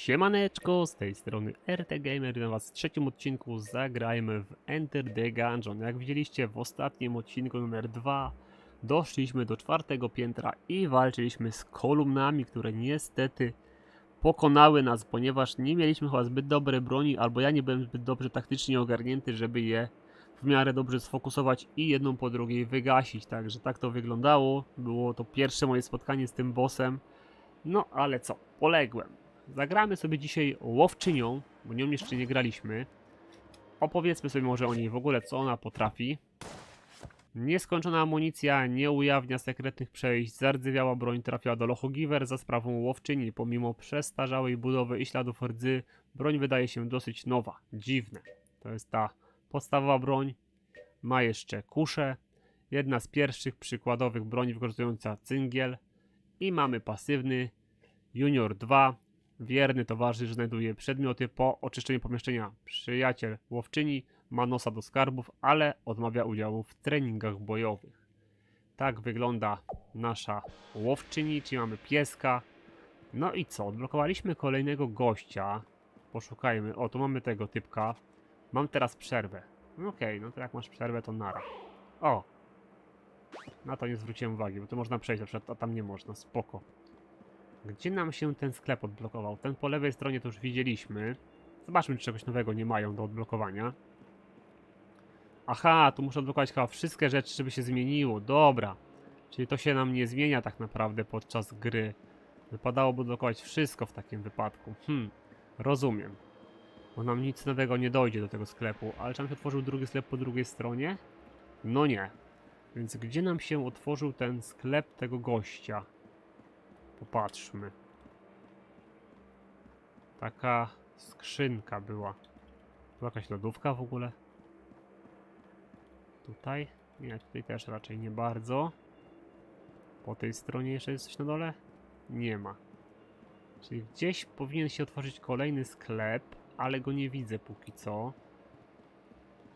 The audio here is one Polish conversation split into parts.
Siemaneczko, z tej strony RT Gamer, witam was w trzecim odcinku Zagrajmy w Enter the Gungeon. Jak widzieliście w ostatnim odcinku numer 2 doszliśmy do czwartego piętra i walczyliśmy z kolumnami, które niestety pokonały nas, ponieważ nie mieliśmy chyba zbyt dobrej broni, albo ja nie byłem zbyt dobrze taktycznie ogarnięty, żeby je w miarę dobrze sfokusować i jedną po drugiej wygasić. Także tak to wyglądało. Było to pierwsze moje spotkanie z tym bossem. No ale co, poległem. Zagramy sobie dzisiaj łowczynią, bo nią jeszcze nie graliśmy. Opowiedzmy sobie może o niej w ogóle, co ona potrafi. Nieskończona amunicja nie ujawnia sekretnych przejść, zardzewiała broń trafiła do Lochogiver za sprawą łowczyni. Pomimo przestarzałej budowy i śladów rdzy, broń wydaje się dosyć nowa. Dziwne. To jest ta podstawowa broń. Ma jeszcze kuszę. Jedna z pierwszych przykładowych broni wykorzystująca cyngiel. I mamy pasywny Junior 2. Wierny towarzysz znajduje przedmioty po oczyszczeniu pomieszczenia. Przyjaciel łowczyni ma nosa do skarbów, ale odmawia udziału w treningach bojowych. Tak wygląda nasza łowczyni, czyli mamy pieska. No i co? Odblokowaliśmy kolejnego gościa. Poszukajmy. O, tu mamy tego typka. Mam teraz przerwę. No Okej, no to jak masz przerwę, to nara. O! Na to nie zwróciłem uwagi, bo to można przejść, a tam nie można. Spoko. Gdzie nam się ten sklep odblokował? Ten po lewej stronie to już widzieliśmy. Zobaczmy, czy czegoś nowego nie mają do odblokowania. Aha, tu muszę odblokować chyba wszystkie rzeczy, żeby się zmieniło. Dobra. Czyli to się nam nie zmienia tak naprawdę podczas gry. Wypadałoby odblokować wszystko w takim wypadku. Hmm, rozumiem. Bo nam nic nowego nie dojdzie do tego sklepu. Ale czy nam się otworzył drugi sklep po drugiej stronie? No nie. Więc gdzie nam się otworzył ten sklep tego gościa? Popatrzmy. Taka skrzynka była. Tu jakaś lodówka w ogóle? Tutaj? Nie, tutaj też raczej nie bardzo. Po tej stronie jeszcze jest coś na dole? Nie ma. Czyli gdzieś powinien się otworzyć kolejny sklep, ale go nie widzę póki co.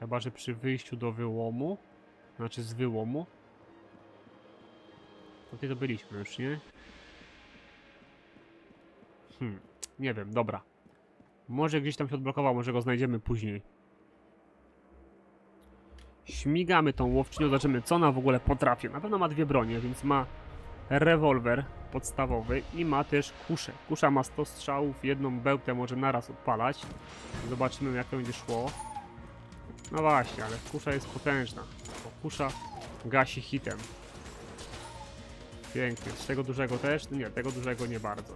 Chyba, że przy wyjściu do wyłomu. Znaczy z wyłomu. Tutaj to byliśmy już, nie? Hmm, nie wiem, dobra. Może gdzieś tam się odblokował, może go znajdziemy później. Śmigamy tą łowczynią, zobaczymy co ona w ogóle potrafi. Na pewno ma dwie bronie, więc ma rewolwer podstawowy i ma też kuszę. Kusza ma 100 strzałów, jedną bełtę może naraz odpalać. Zobaczymy jak to będzie szło. No właśnie, ale kusza jest potężna. Bo kusza gasi hitem. Pięknie. Z tego dużego też? Nie, tego dużego nie bardzo.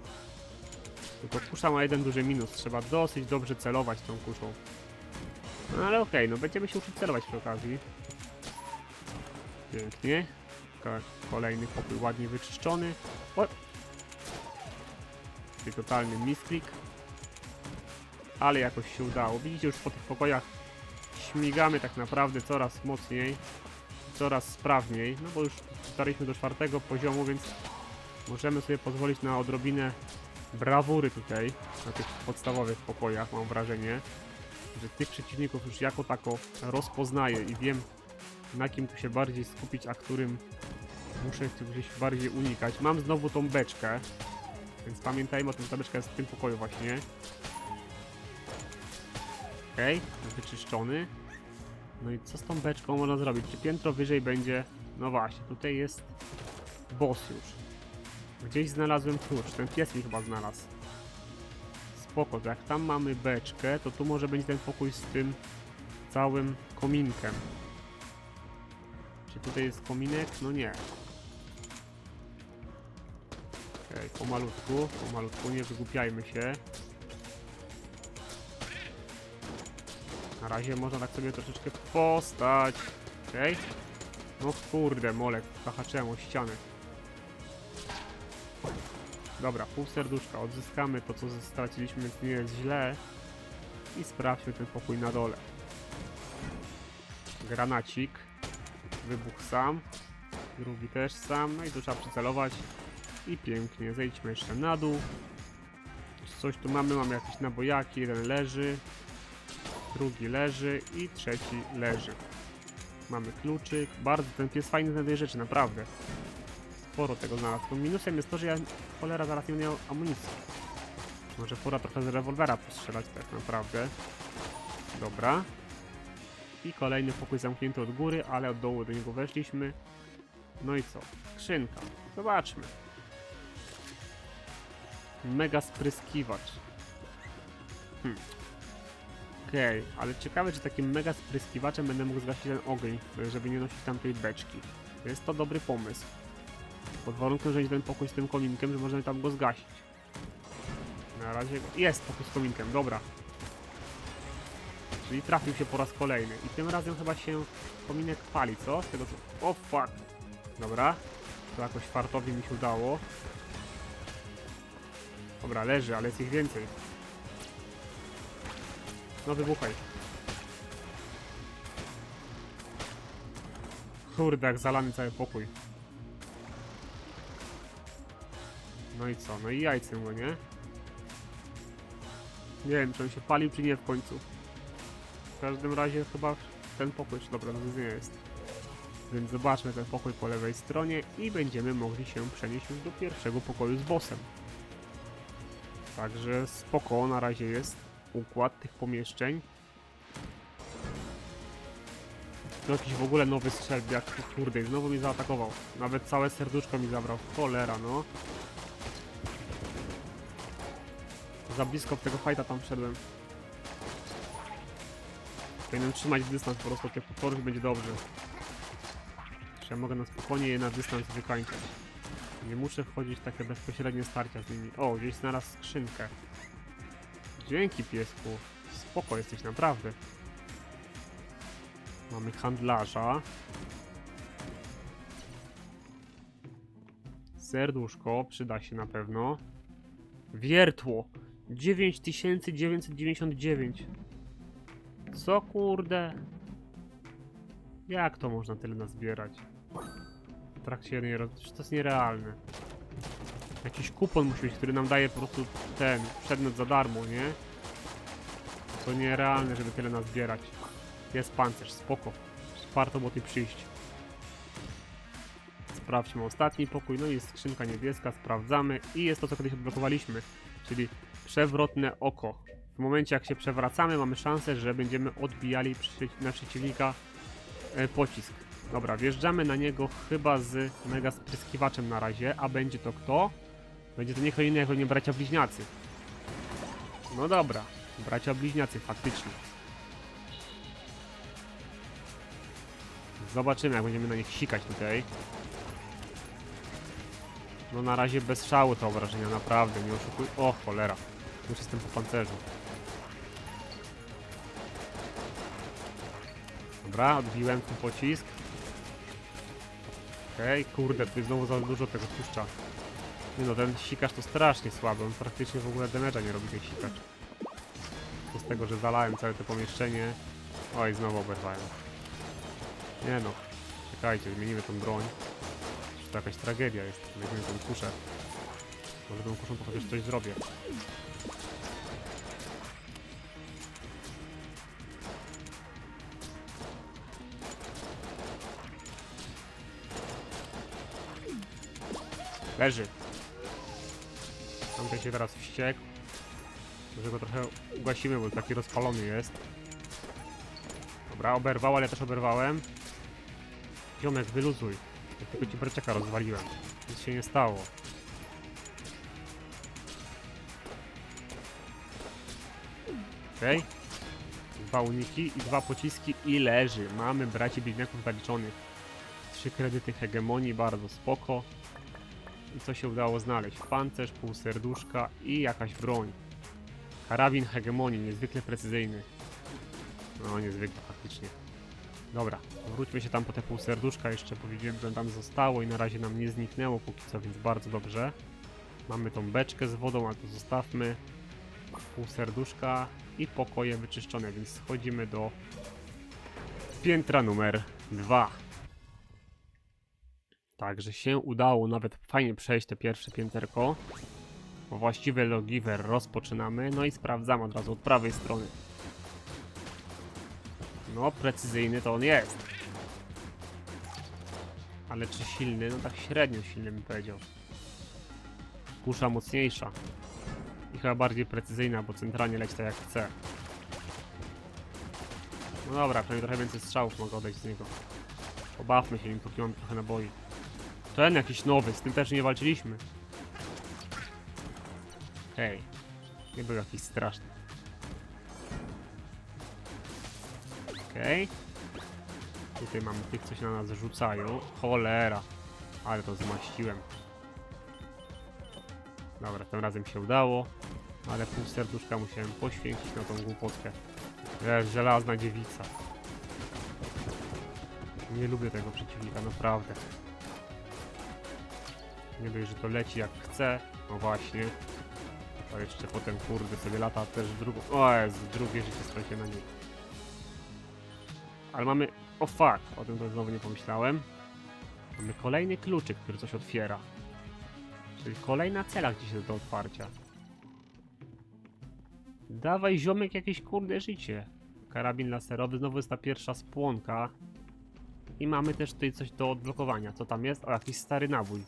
Tylko kusza ma jeden duży minus. Trzeba dosyć dobrze celować tą kuszą. No ale okej, no będziemy się uczyć celować przy okazji. Pięknie. Ko- Kolejny pokój ładnie wyczyszczony. O! Czyli totalny misklik. Ale jakoś się udało. Widzicie już po tych pokojach śmigamy tak naprawdę coraz mocniej. Coraz sprawniej. No bo już dotarliśmy do czwartego poziomu, więc możemy sobie pozwolić na odrobinę brawury tutaj. Na tych podstawowych pokojach mam wrażenie że tych przeciwników już jako tako rozpoznaję i wiem na kim tu się bardziej skupić, a którym muszę gdzieś bardziej unikać. Mam znowu tą beczkę, więc pamiętajmy o tym, ta beczka jest w tym pokoju właśnie. Okej, wyczyszczony. No i co z tą beczką można zrobić? Czy piętro wyżej będzie... No właśnie, tutaj jest boss już. Gdzieś znalazłem klucz, ten pies mi chyba znalazł spoko, jak tam mamy beczkę, to tu może być ten pokój z tym całym kominkiem. Czy tutaj jest kominek? No nie. Okej, pomalutku, pomalutku, nie wygłupiajmy się. Na razie można tak sobie troszeczkę postać. Okej. No kurde, molek, zahaczyłem o ścianę. Dobra, pół serduszka. Odzyskamy to, co straciliśmy, więc nie jest źle. I sprawdźmy ten pokój na dole. Granacik. Wybuch sam. Drugi też sam. No i tu trzeba przycelować. I pięknie. Zejdźmy jeszcze na dół. Coś tu mamy. Mamy jakieś nabojaki. Jeden leży. Drugi leży. I trzeci leży. Mamy kluczyk. Bardzo ten pies fajny znajduje rzeczy, naprawdę sporo tego znalazł. Tylko minusem jest to, że ja cholera zaraz nie miał amunicji. Może fura trochę z rewolwera postrzelać tak naprawdę. Dobra. I kolejny pokój zamknięty od góry, ale od dołu do niego weszliśmy. No i co? Skrzynka. Zobaczmy. Mega spryskiwacz. Hmm. Okej, ale ciekawe, czy takim mega spryskiwaczem będę mógł zgasić ten ogień, żeby nie nosić tamtej beczki. Jest to dobry pomysł. Pod warunkiem, że będzie ten pokój z tym kominkiem, że możemy tam go zgasić. Na razie jest pokój z kominkiem, dobra. Czyli trafił się po raz kolejny. I tym razem chyba się kominek pali, co? Z tego co... O fuck! Dobra. To jakoś fartowi mi się udało. Dobra, leży, ale jest ich więcej. No wybuchaj. Kurde, jak zalany cały pokój. No i co? No i jajcem go, nie? Nie wiem, czy on się palił, czy nie w końcu. W każdym razie chyba ten pokój, czy dobra, to nie jest. Więc zobaczmy ten pokój po lewej stronie i będziemy mogli się przenieść już do pierwszego pokoju z bossem. Także spoko, na razie jest układ tych pomieszczeń. To jakiś w ogóle nowy strzelbiak, kurde, znowu mnie zaatakował. Nawet całe serduszko mi zabrał, cholera no. Za blisko w tego fajta tam wszedłem. Powinienem trzymać dystans po prostu od tych będzie dobrze. Że ja mogę na spokojnie je na dystans wykańczać. Nie muszę wchodzić w takie bezpośrednie starcia z nimi. O, gdzieś znalazł skrzynkę. Dzięki piesku. Spoko jesteś naprawdę. Mamy handlarza. Serduszko przyda się na pewno. Wiertło 9999. Co kurde? Jak to można tyle nazbierać? W trakcie jednej roz... To jest nierealne. Jakiś kupon musi być, który nam daje po prostu ten przedmiot za darmo, nie? To nierealne, żeby tyle nazbierać. Jest pancerz, spoko. Warto było tutaj przyjść. Sprawdźmy ostatni pokój, no i skrzynka niebieska, sprawdzamy i jest to, co kiedyś odblokowaliśmy, czyli przewrotne oko. W momencie, jak się przewracamy, mamy szansę, że będziemy odbijali na przeciwnika e, pocisk. Dobra, wjeżdżamy na niego chyba z mega spryskiwaczem na razie, a będzie to kto? Będzie to nie inny, jak nie bracia bliźniacy. No dobra, bracia bliźniacy faktycznie. Zobaczymy, jak będziemy na nich sikać tutaj. No na razie bez szału te obrażenia, naprawdę, nie oszukuj. O, cholera. Już jestem po pancerzu. Dobra, odbiłem ten pocisk. Okej, kurde, tu znowu za dużo tego tłuszcza. Nie no, ten sikacz to strasznie słaby, on praktycznie w ogóle damage'a nie robi ten sikacz. To z tego, że zalałem całe to pomieszczenie. Oj, znowu oberwałem. Nie no, czekajcie, zmienimy tą broń. To jakaś tragedia jest, zmienimy tą kuszę. Może tą kuszą to chociaż coś zrobię. Leży. Tamten się teraz wściekł. Może go trochę ugasimy, bo taki rozpalony jest. Dobra, oberwał, ale ja też oberwałem. Ziomek, wyluzuj. Ja tylko ci braciaka rozwaliłem. Nic się nie stało. Okej. Dwa uniki i dwa pociski i leży. Mamy braci bliźniaków zaliczonych. Trzy kredyty hegemonii, bardzo spoko. Co się udało znaleźć? Pancerz, pół serduszka i jakaś broń. Karabin hegemonii, niezwykle precyzyjny. No, niezwykle faktycznie. Dobra, wróćmy się tam po te pół serduszka jeszcze, powiedziałem, że tam zostało i na razie nam nie zniknęło póki co, więc bardzo dobrze. Mamy tą beczkę z wodą, ale to zostawmy. Pół serduszka i pokoje wyczyszczone, więc schodzimy do piętra numer dwa. Także się udało nawet fajnie przejść te pierwsze pięterko. Właściwy logiver rozpoczynamy, no i sprawdzamy od razu od prawej strony. No, precyzyjny to on jest. Ale czy silny? No tak średnio silny bym powiedział. Kusza mocniejsza. I chyba bardziej precyzyjna, bo centralnie leci tak jak chce. No dobra, przynajmniej trochę więcej strzałów mogę odejść z niego. Pobawmy się nim, póki mam trochę naboi. Ten jakiś nowy, z tym też nie walczyliśmy. Hej, nie był jakiś straszny. Okej. Tutaj mamy tych, co się na nas rzucają. Cholera. Ale to zmaściłem. Dobra, tym razem się udało. Ale pół serduszka musiałem poświęcić na tą głupotkę. Jest żelazna dziewica. Nie lubię tego przeciwnika, naprawdę. Nie dość, że to leci jak chce. No właśnie. To jeszcze potem kurde sobie lata też drugą. O jest, drugie życie straciłem na niej. Ale mamy. O fuck, o tym to znowu nie pomyślałem. Mamy kolejny kluczyk, który coś otwiera. Czyli kolejna cela gdzieś do otwarcia. Dawaj ziomek jakieś kurde życie. Karabin laserowy, znowu jest ta pierwsza spłonka. I mamy też tutaj coś do odblokowania. Co tam jest? O, jakiś stary nabój.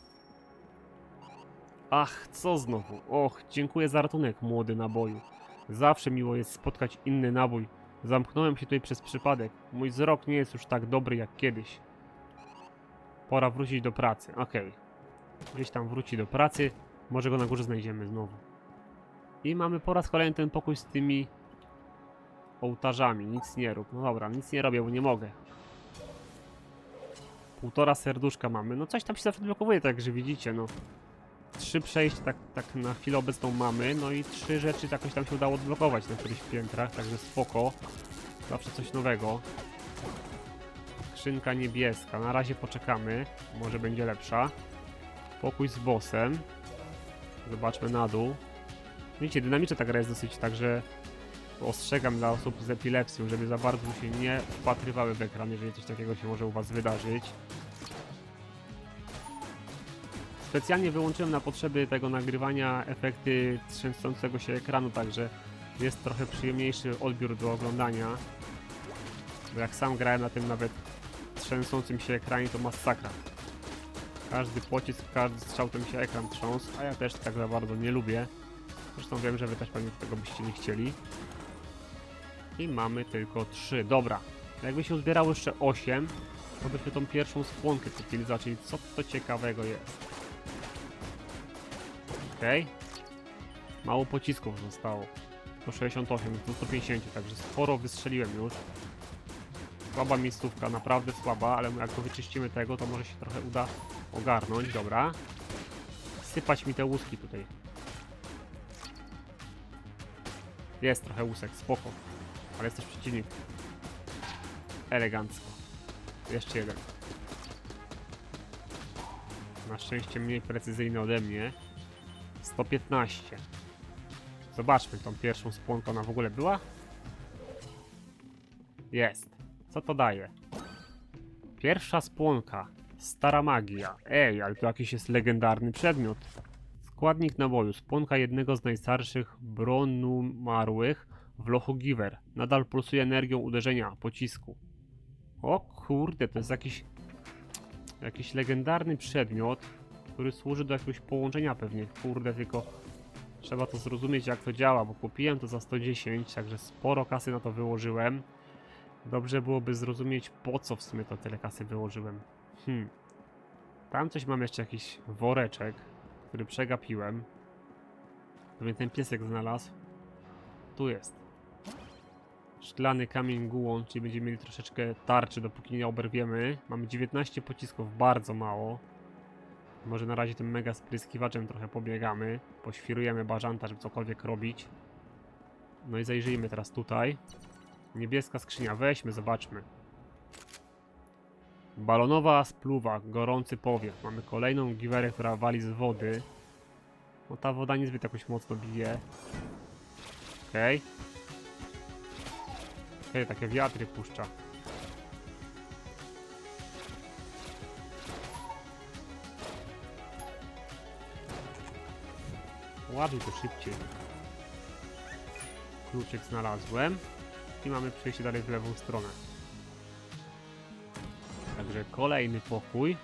Ach, co znowu? Och, dziękuję za ratunek, młody naboju. Zawsze miło jest spotkać inny nabój. Zamknąłem się tutaj przez przypadek. Mój wzrok nie jest już tak dobry jak kiedyś. Pora wrócić do pracy. Okej. Gdzieś tam wróci do pracy. Może go na górze znajdziemy znowu. I mamy po raz kolejny ten pokój z tymi ołtarzami. Nic nie rób. No dobra, nic nie robię, bo nie mogę. Półtora serduszka mamy. No coś tam się zawsze blokuje, tak że widzicie, no. Trzy przejścia tak, tak na chwilę obecną mamy, no i trzy rzeczy jakoś tam się udało odblokować na którychś piętrach, także spoko. Zawsze coś nowego. Skrzynka niebieska, na razie poczekamy, może będzie lepsza. Pokój z bossem. Zobaczmy na dół. Widzicie, dynamiczna ta gra jest dosyć, także ostrzegam dla osób z epilepsją, żeby za bardzo się nie wpatrywały w ekran, jeżeli coś takiego się może u was wydarzyć. Specjalnie wyłączyłem na potrzeby tego nagrywania efekty trzęsącego się ekranu, także jest trochę przyjemniejszy odbiór do oglądania. Bo jak sam grałem na tym nawet trzęsącym się ekranie, to masakra. Każdy pocisk, każdy strzał to mi się ekran trząsł, a ja też tak za bardzo nie lubię. Zresztą wiem, że wy też pewnie tego byście nie chcieli. I mamy tylko 3. Dobra. Jakby się uzbierało jeszcze 8, to byśmy tą pierwszą skłonkę kupili, zobaczyli co to ciekawego jest. Okej. Mało pocisków zostało. 168 do 150, także sporo wystrzeliłem już. Słaba miejscówka, naprawdę słaba, ale jak to wyczyścimy tego, to może się trochę uda ogarnąć, dobra. Sypać mi te łuski tutaj. Jest trochę łusek, spoko. Ale jest też przeciwnik. Elegancko. Jeszcze jeden. Na szczęście mniej precyzyjny ode mnie. 115. Zobaczmy tą pierwszą spłonkę, ona w ogóle była? Jest. Co to daje? Pierwsza spłonka. Stara magia. Ej, ale to jakiś jest legendarny przedmiot. Składnik naboju. Spłonka jednego z najstarszych bronumarłych w lochu Giver. Nadal pulsuje energią uderzenia pocisku. O kurde, to jest jakiś... Jakiś legendarny przedmiot, który służy do jakiegoś połączenia pewnie. Kurde, tylko trzeba to zrozumieć jak to działa, bo kupiłem to za 110, także sporo kasy na to wyłożyłem. Dobrze byłoby zrozumieć po co w sumie to tyle kasy wyłożyłem. Hmm. Tam coś mam jeszcze jakiś woreczek, który przegapiłem. Pewnie ten piesek znalazł. Tu jest. Szklany kamień gułon, czyli będziemy mieli troszeczkę tarczy, dopóki nie oberwiemy. Mamy 19 pocisków, bardzo mało. Może na razie tym mega spryskiwaczem trochę pobiegamy. Poświrujemy bażanta, żeby cokolwiek robić. No i zajrzyjmy teraz tutaj. Niebieska skrzynia, weźmy, zobaczmy. Balonowa spluwa, gorący powiew. Mamy kolejną giwerę, która wali z wody. No ta woda niezbyt jakoś mocno bije. Okej. Okej, takie wiatry puszcza. Ładuj to szybciej. Kluczyk znalazłem. I mamy przejście dalej w lewą stronę. Także kolejny pokój.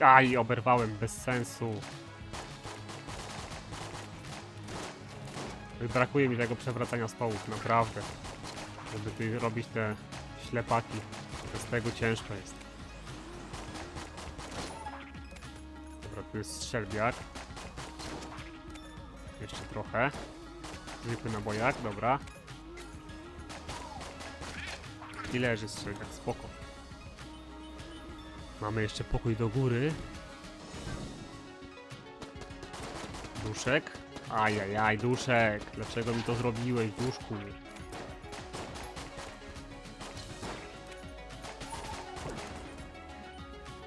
Aj, oberwałem bez sensu. Brakuje mi tego przewracania stołów, naprawdę. Żeby ty robić te ślepaki. Bez tego ciężko jest. Dobra, tu jest strzelbiak. Trochę. Zwykły nabojak, dobra. I leży strzelbiak, spoko. Mamy jeszcze pokój do góry. Duszek. Ajajaj, duszek. Dlaczego mi to zrobiłeś, duszku?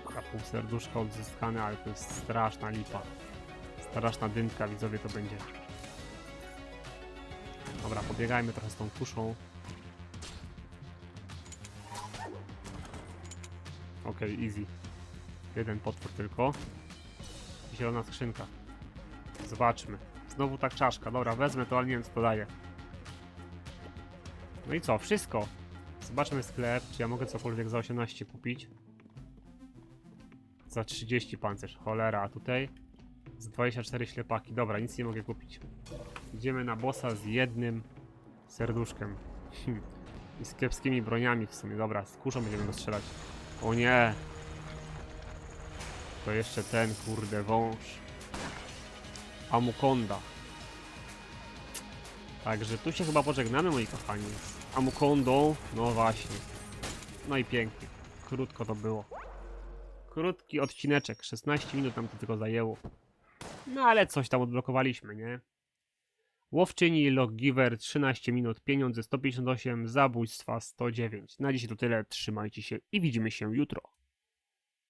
Dobra, pół serduszka odzyskane, ale to jest straszna lipa. Straszna dymka, widzowie, to będzie. Pobiegajmy trochę z tą kuszą. Okej, easy. Jeden potwór tylko. Zielona skrzynka. Zobaczmy. Znowu tak czaszka. Dobra, wezmę to, ale nie wiem co daje. No i co? Wszystko. Zobaczmy sklep, czy ja mogę cokolwiek za 18 kupić. Za 30 pancerz. Cholera, a tutaj z 24 ślepaki. Dobra, nic nie mogę kupić. Idziemy na bossa z jednym serduszkiem. I z kiepskimi broniami w sumie. Dobra, z kuszą będziemy go strzelać. O nie! To jeszcze ten, kurde, wąż. Amukonda. Także tu się chyba pożegnamy, moi kochani. Z Amukondą. No właśnie. No i pięknie. Krótko to było. Krótki odcineczek. 16 minut nam to tylko zajęło. No ale coś tam odblokowaliśmy, nie? Łowczyni, Loggiver 13 minut, pieniądze 158, zabójstwa 109. Na dzisiaj to tyle, trzymajcie się i widzimy się jutro.